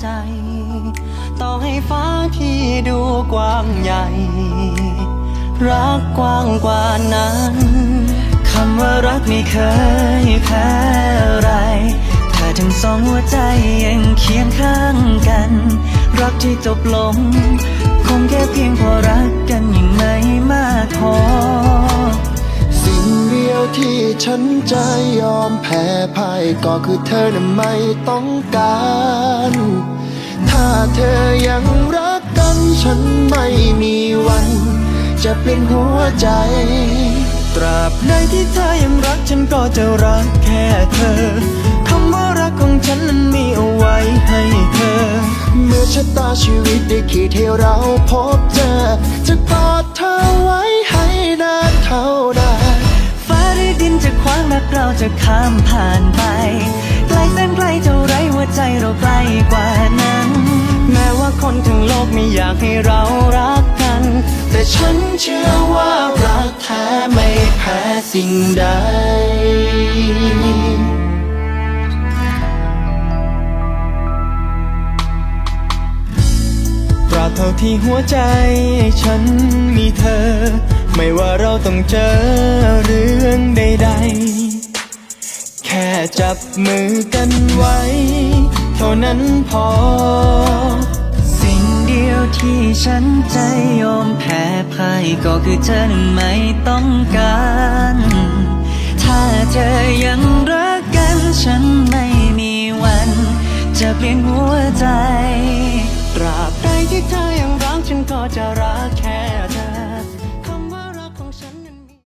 ใจ ต่อให้ฟ้าที่ดูกว้างใหญ่ รักกว้างกว่านั้น คำว่ารักไม่เคยแพ้อะไรถ้าทั้งสองหัวใจยังเคียงข้างกัน รักที่จบลง คงแค่เพียงพอรั ฉันจะยอมแพ้พ่ายก็คือเธอนั้นไม่ต้องการ ถ้าเธอยังรักกันฉันไม่มีวัน จะเปลี่ยนหัวใจ ตราบใดที่เธอยังรักฉันก็จะรักแค่เธอคำว่ารักของฉันนั้นมีเอาไว้ให้เธอ เมื่อชะตาชีวิตได้ขีดให้เราพบเจอ จะกอดเธอไว้ให้นานเท่านานฟ้าหรือดิน จะขวางและเราจะข้ามผ่านไปไกลแสนไกลเท่าไรหัวใจเราใกล้กว่านั้น แม้ว่าคนทั้งโลกไม่อยากให้เรารักกัน แต่ฉันเชื่อว่ารักแท้ไม่แพ้สิ่งใดตราบเท่าที่หัวใจฉันมีเธอ ไม่ว่าเราต้องเจอ จับมือกันไว้ เท่านั้นพอ สิ่งเดียวที่ฉันใจยอมแพ้พ่ายก็คือเธอนั้นไม่ต้องการ ถ้าเธอยังรักกันฉันไม่มีวัน จะเปลี่ยนหัวใจ ตราบใดที่เธอยังรักฉันก็จะรัก